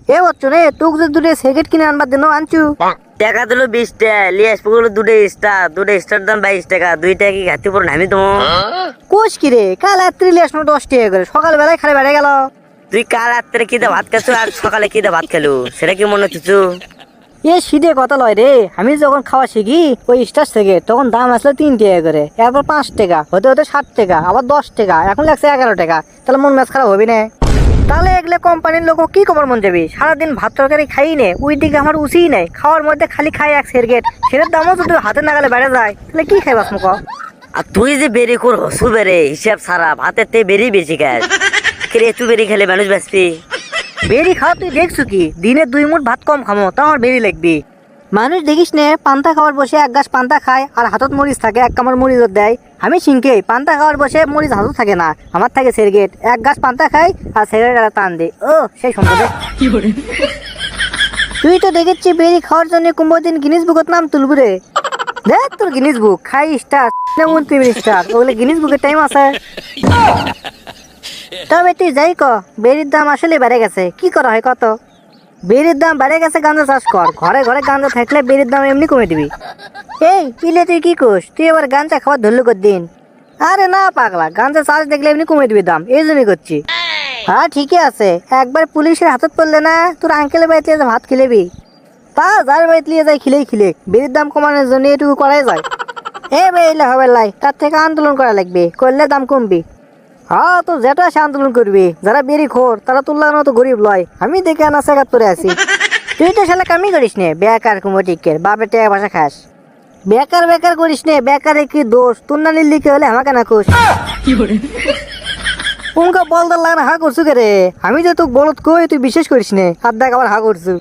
এ বচ্চ রে তোকে যে দুটো সিগারেট কিনে আনবার জন্য আনছু টাকা দিল বিশ টাকা লিয়ে আসবগুলো দুটো স্টার দুটো স্টার দাম বাইশ টাকা দুই টাকা কি ঘাটতি পড়ো আমি তো? কোষ কি রে কাল রাত্রি লিয়ে আসলো দশ টাকা করে সকালবেলায় খালি বেড়ে গেল। তুই কাল রাত্রে কি ভাত খাচ্ছ আর সকালে কি দা ভাত খেলু সেটা কি মনে হচ্ছে এ শীতে কথা লয় রে আমি যখন খাওয়া শিখি ওই স্টার থেকে তখন দাম আসলো তিন টাকা করে এরপর পাঁচ টাকা হতে হতে ষাট টাকা আবার দশ টাকা এখন লাগছে এগারো টাকা তাহলে মন ম্যাচ খারাপ হবে না। কোম্পানির লোক কি কমার মন যাবি? সারাদিন ভাত তরকারি খাই নে ওই দিকে আমার উচিই নেই। খাওয়ার মধ্যে খালি খাই এক সেরগেট সেটার দামও যদি হাতে নাগালে বেড়ে যায় তাহলে কি খাইবাস মুখ আর তুই যে বেরি কর হসু বেরে হিসাব সারা ভাতের তে বেরি বেশি খাস কে তুই বেরি খেলে মানুষ বাঁচবি? বেরি খাওয়া তুই দেখছ কি? দিনে দুই মুঠ ভাত কম খামো তা আমার বেরি লাগবি। মানুষ দেখিস নে, পান্তা খাওয়ার বসে এক গাছ পান্তা খায় আর হাতত মরিচ থাকে, এক কামড় মরিচ দেয়। আমি সিংকে, পান্তা খাওয়ার বসে মরিচ হাতত থাকে না, আমার থাকে সেরগেট। এক গাছ পান্তা খাই আর সেরগেট টান দে ও, সেই সম্পদে। তুই তো দেখেছি বেরি খাওয়ার জন্য কুম্ভ দিন গিনিস বুকত নাম তুলবু রে। দেখ তোর গিনিস বুক খাই স্টার উনত্রিশ স্টার ওগুলো গিনিস বুকের টাইম আছে। তবে তুই যাই ক, বেরির দাম আসলে বেড়ে গেছে, কি করা হয় কত? বেরির দাম বেড়ে গেছে গাঁজা চাষ কর। ঘরে ঘরে গাঁজা থাকলে বেরির দাম এমনি কমে দিবি। এই পিলে তুই কি কোস? তুই এবার গাঁজা খাবার ধরলু কর দিন। আরে না, পাগলা। গাঁজা চাষ দেখলে এমনি কমে দিবি দাম। এই জন্যই করছি। হ্যাঁ ঠিকই আছে। একবার পুলিশের হাতত পড়লে না, তোর আঙ্কেলের বাড়িতে ভাত খেলেবি। তা, যার বাড়িতে নিয়ে যায়, খিলেই খিলে বেরির দাম কমানোর জন্য এটুকু করাই যায়। এ বেরিলে হবে লাই, তার থেকে আন্দোলন করা লাগবে। করলে দাম কমবি। হ্যাঁ তো যেটা সে আন্দোলন করবি। যারা বেরি খোর তারা তুললার মতো গরিব লয়। আমি দেখে আনা সেকাত করে আছি। তুই তো শালা কামি করিস নে বেকার কুমটিকের বাপের টাকা পয়সা খাস। বেকার বেকার করিস নে বেকারে কি দোষ? তোর না কি হলে আমাকে না খুশ উনকা বল লাগনা হা করছু কে রে? আমি যে তোকে বলত কই তুই বিশেষ করিস নে। হাত দেখ আবার হা করছু।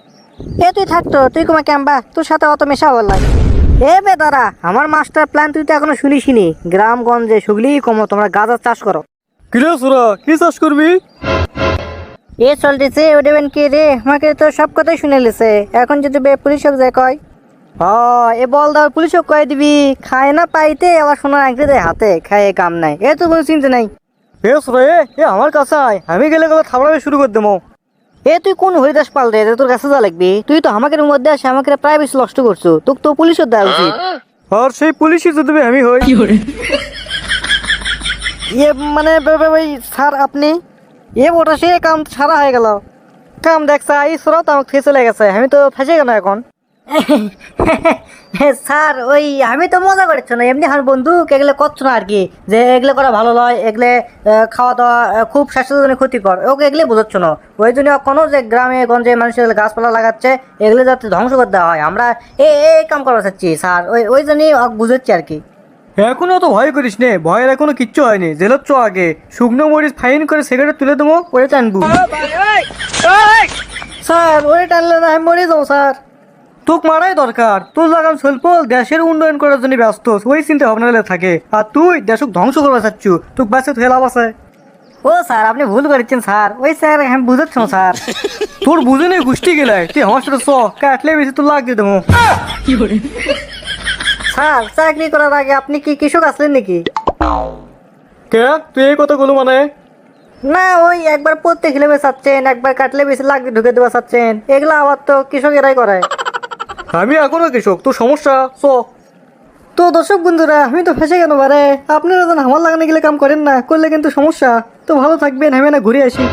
এ তুই থাকতো তুই কুমা ক্যাম্বা? তোর সাথে অত মেশা হল এ বে দাদা আমার মাস্টার প্ল্যান তুই তো এখনও শুনিসনি গ্রামগঞ্জে সুগলি কমো তোমরা গাঁজার চাষ করো। কিরে সুরা কি চাষ করবি? এ চলতেছে ও দেবেন কে রে? আমাকে তো সব কথাই শুনে লেছে। এখন যদি বে পুলিশক যায় কয়। হ এ বল দাও পুলিশক কয় দিবি। খায় না পাইতে আবার সোনার আংটি দেয় হাতে খায় কাম নাই। এ তো কোনো চিন্তা নাই। এ সুরা এ এ আমার কাছে আয়। আমি গেলে গেলে থাবড়াবে শুরু করে দেবো। এ তুই কোন হরিদাস পাল রে? তোর কাছে যা লাগবি। তুই তো আমাকে মধ্যে আসে আমাকে প্রায় বেশি নষ্ট করছ। তোকে তো পুলিশের দেওয়া উচিত। আর সেই পুলিশই যদি আমি হই। ইয়ে মানে ওই স্যার, আপনি? এ ওটা সে কাম সারা হয়ে গেল। কাম দেখছা, এই সুরাও তো আমাকে ফেসে লেগেছে আমি তো ফেসে গেল এখন? স্যার, ওই আমি তো মজা করছ না। এমনি আমার বন্ধু, এগুলো করছ না আর কি? যে এগুলো করা ভালো নয়, এগুলো খাওয়া দাওয়া খুব স্বাস্থ্যের জন্য ক্ষতিকর। ওকে এগুলো বোঝাচ্ছ না। ওই জন্য কোনো যে গ্রামে, গঞ্জে মানুষের গাছপালা লাগাচ্ছে, এগুলো যাতে ধ্বংস করে দেওয়া হয়। আমরা এ এই কাম করা চাচ্ছি, স্যার। ওই ওই জন্যই বুঝাচ্ছি আর কি। এখনও তো ভয় করিস নে, ভয়ের এখনও কিচ্ছু হয়নি। জেলত চ আগে, শুকনো মরিচ ফাইন করে সিগারেট তুলে দেবো ওরে টানবো। স্যার ওই টানলে না, আমি মরে যাব, স্যার। তোক মারাই দরকার। তোর লাগাম স্বল্প দেশের উন্নয়ন করার জন্য ব্যস্ত, ওই চিন্তা ভাবনা থাকে। আর তুই দেশক ধ্বংস করবা চাচ্ছু, তোক বাসে তো লাভ আছে। ও স্যার, আপনি ভুল করেছেন, স্যার। ওই স্যার, আমি বুঝাচ্ছ স্যার। তোর বুঝে নেই গোষ্ঠী গেলে তুই আমার সাথে চ, কাটলে বেশি তোর লাগ দিয়ে দেবো। স্যার চাকরি করার আগে আপনি কি কৃষক আসলেন নাকি? কে? তুই এই কথা বলো মানে? না ওই একবার পড়তে খেলে বেসাচ্ছেন একবার কাটলে বেশি লাগবে ঢুকে দেওয়া চাচ্ছেন। এগুলো আবার তো কৃষকেরাই করে। আমি এখনও কৃষক তো সমস্যা? চ। তো দর্শক বন্ধুরা আমি তো ফেসে কেন বারে। আপনারা যেন আমার লাগানো গেলে কাম করেন না করলে কিন্তু সমস্যা। তো ভালো থাকবেন আমি না ঘুরে আসি।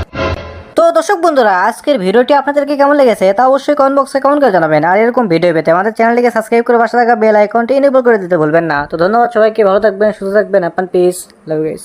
তো দর্শক বন্ধুরা, আজকের ভিডিওটি আপনাদেরকে কেমন লেগেছে তা অবশ্যই কমেন্ট বক্সে কমেন্ট করে জানাবেন। আর এরকম ভিডিও পেতে আমাদের চ্যানেলটিকে সাবস্ক্রাইব করে পাশে থাকা বেল আইকনটি এনেবল করে দিতে ভুলবেন না। তো ধন্যবাদ সবাইকে, ভালো থাকবেন, সুস্থ থাকবেন, আপনার পিস লাভ গাইস